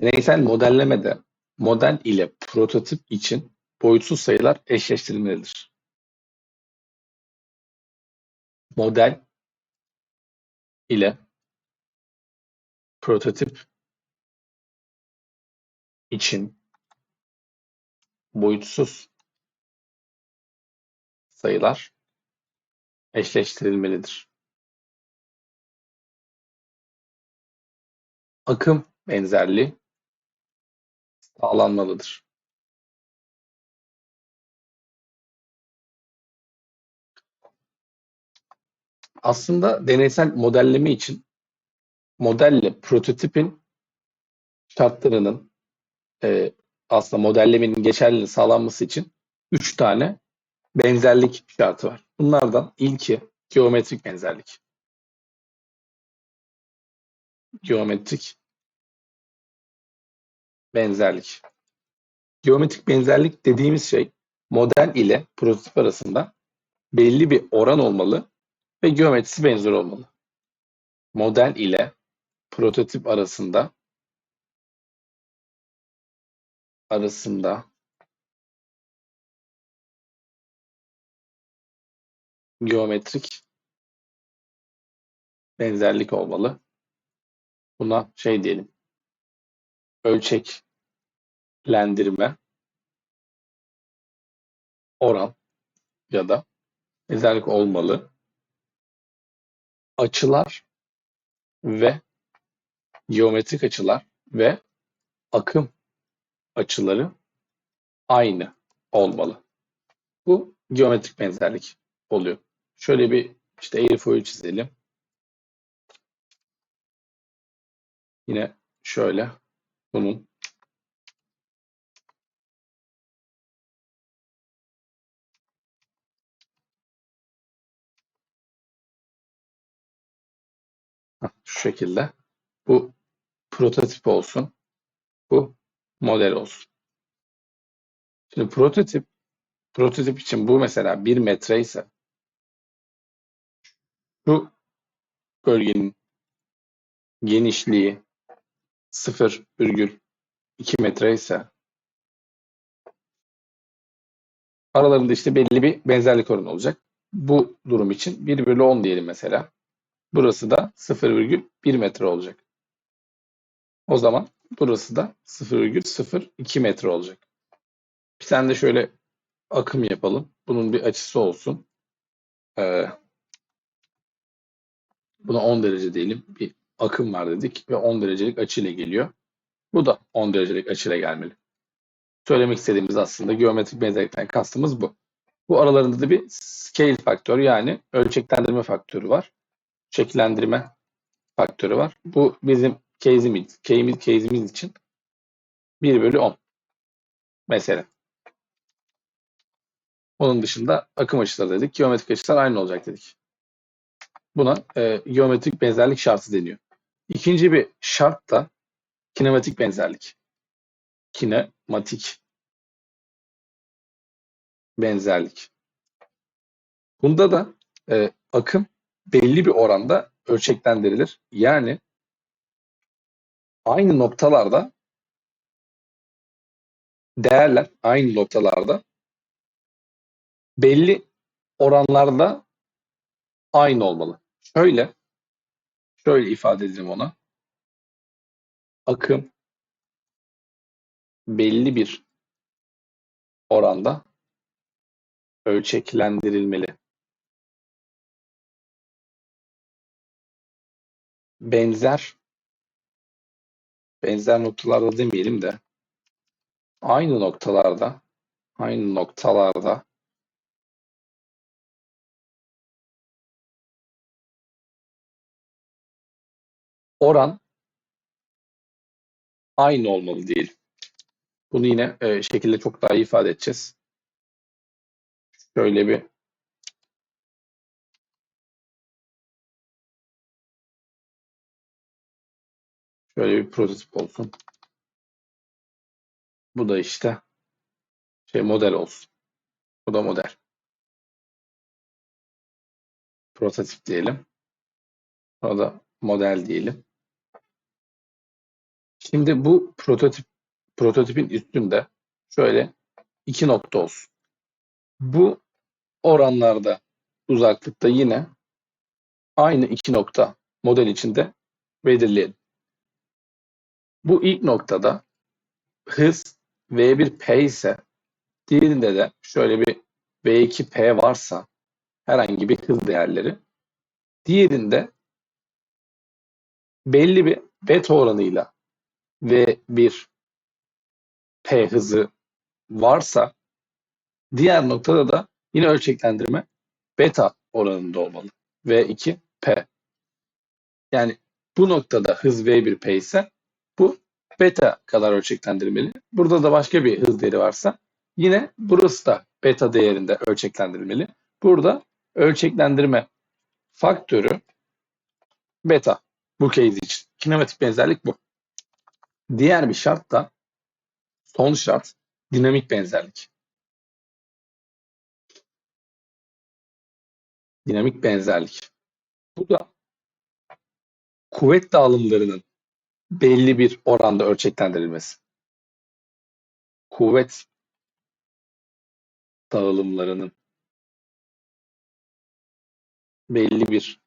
Deneysel modellemede model ile prototip için boyutsuz sayılar eşleştirilmelidir. Model ile prototip için boyutsuz sayılar eşleştirilmelidir. Akım benzerliği sağlanmalıdır. Aslında deneysel modelleme için modelle prototipin şartlarının e, aslında modellemenin geçerliliğini sağlanması için üç tane benzerlik şartı var. Bunlardan ilki geometrik benzerlik. Geometrik benzerlik. Geometrik benzerlik dediğimiz şey model ile prototip arasında belli bir oran olmalı ve geometrisi benzer olmalı. Model ile prototip arasında arasında geometrik benzerlik olmalı. Buna şey diyelim. Ölçeklendirme oran ya da benzerlik olmalı. Açılar ve geometrik açılar ve akım açıları aynı olmalı. Bu geometrik benzerlik oluyor. Şöyle bir işte airfoil çizelim. Yine şöyle bunun şu şekilde bu prototip olsun. Bu model olsun. Şimdi prototip prototip için bu mesela 1 metre ise şu bölgenin genişliği 0,2 metre ise aralarında işte belli bir benzerlik oranı olacak. Bu durum için 1 bölü 10 diyelim mesela. Burası da 0,1 metre olacak. O zaman burası da 0,02 metre olacak. Bir tane de şöyle akım yapalım. Bunun bir açısı olsun. Ee, buna 10 derece diyelim. Bir akım var dedik ve 10 derecelik açıyla geliyor. Bu da 10 derecelik açıyla gelmeli. Söylemek istediğimiz aslında geometrik benzerlikten kastımız bu. Bu aralarında da bir scale faktör yani ölçeklendirme faktörü var. Şekillendirme faktörü var. Bu bizim case'imiz, case'imiz, case'imiz için 1 bölü 10 mesela. Onun dışında akım açıları dedik. Geometrik açılar aynı olacak dedik. Buna e, geometrik benzerlik şartı deniyor. İkinci bir şart da kinematik benzerlik. Kinematik benzerlik. Bunda da e, akım belli bir oranda ölçeklendirilir. Yani aynı noktalarda değerler aynı noktalarda belli oranlarda aynı olmalı. Şöyle şöyle ifade edelim ona. Akım belli bir oranda ölçeklendirilmeli. Benzer benzer noktalarda demeyelim de aynı noktalarda aynı noktalarda oran aynı olmalı değil. Bunu yine e, şekilde çok daha iyi ifade edeceğiz. Şöyle bir şöyle bir prototip olsun. Bu da işte şey model olsun. Bu da model. Prototip diyelim. Buna da model diyelim. Şimdi bu prototip prototipin üstünde şöyle iki nokta olsun. Bu oranlarda uzaklıkta yine aynı iki nokta model içinde belirleyelim. Bu ilk noktada hız V1P ise diğerinde de şöyle bir V2P varsa herhangi bir hız değerleri diğerinde belli bir beta oranıyla V1 P hızı varsa diğer noktada da yine ölçeklendirme beta oranında olmalı. V2 P. Yani bu noktada hız V1 P ise bu beta kadar ölçeklendirmeli. Burada da başka bir hız değeri varsa yine burası da beta değerinde ölçeklendirmeli. Burada ölçeklendirme faktörü beta bu case için. Kinematik benzerlik bu. Diğer bir şart da son şart dinamik benzerlik. Dinamik benzerlik. Bu da kuvvet dağılımlarının belli bir oranda ölçeklendirilmesi. Kuvvet dağılımlarının belli bir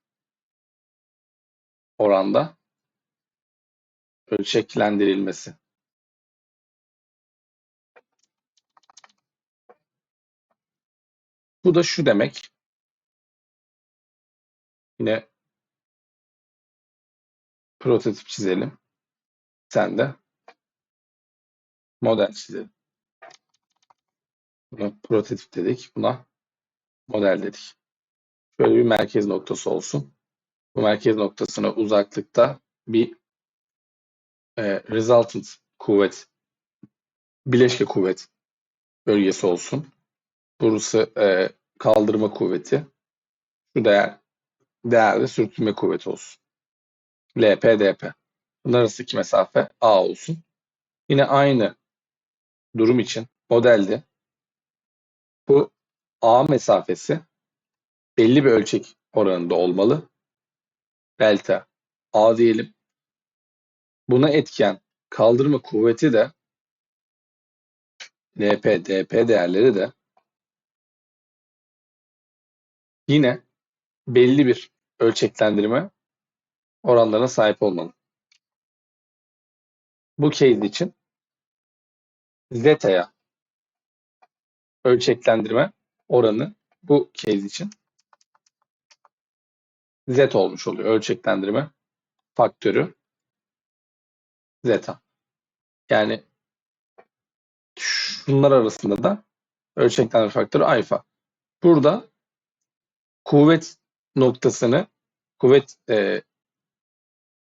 oranda ölçeklendirilmesi. Bu da şu demek. Yine prototip çizelim. Sen de model çizelim. Buna prototip dedik. Buna model dedik. Şöyle bir merkez noktası olsun. Bu merkez noktasına uzaklıkta bir e, resultant kuvvet, bileşke kuvvet bölgesi olsun. Burası e, kaldırma kuvveti. Şu değer, değerde sürtünme kuvveti olsun. LP, DP. Bunlar arasındaki mesafe A olsun. Yine aynı durum için modelde bu A mesafesi belli bir ölçek oranında olmalı. Delta A diyelim. Buna etken kaldırma kuvveti de LP, DP değerleri de yine belli bir ölçeklendirme oranlarına sahip olmalı. Bu case için zeta'ya ölçeklendirme oranı bu case için z olmuş oluyor. Ölçeklendirme faktörü zeta. Yani şunlar arasında da ölçeklendirme faktörü alfa. Burada kuvvet noktasını, kuvvet e,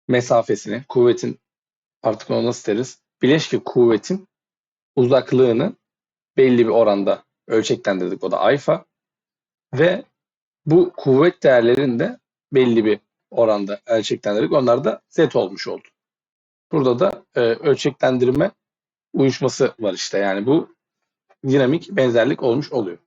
mesafesini, kuvvetin artık onu nasıl deriz? Bileşke kuvvetin uzaklığını belli bir oranda ölçeklendirdik. O da alfa. Ve bu kuvvet değerlerini de belli bir oranda ölçeklendirdik. Onlar da z olmuş oldu. Burada da e, ölçeklendirme uyuşması var işte. Yani bu dinamik benzerlik olmuş oluyor.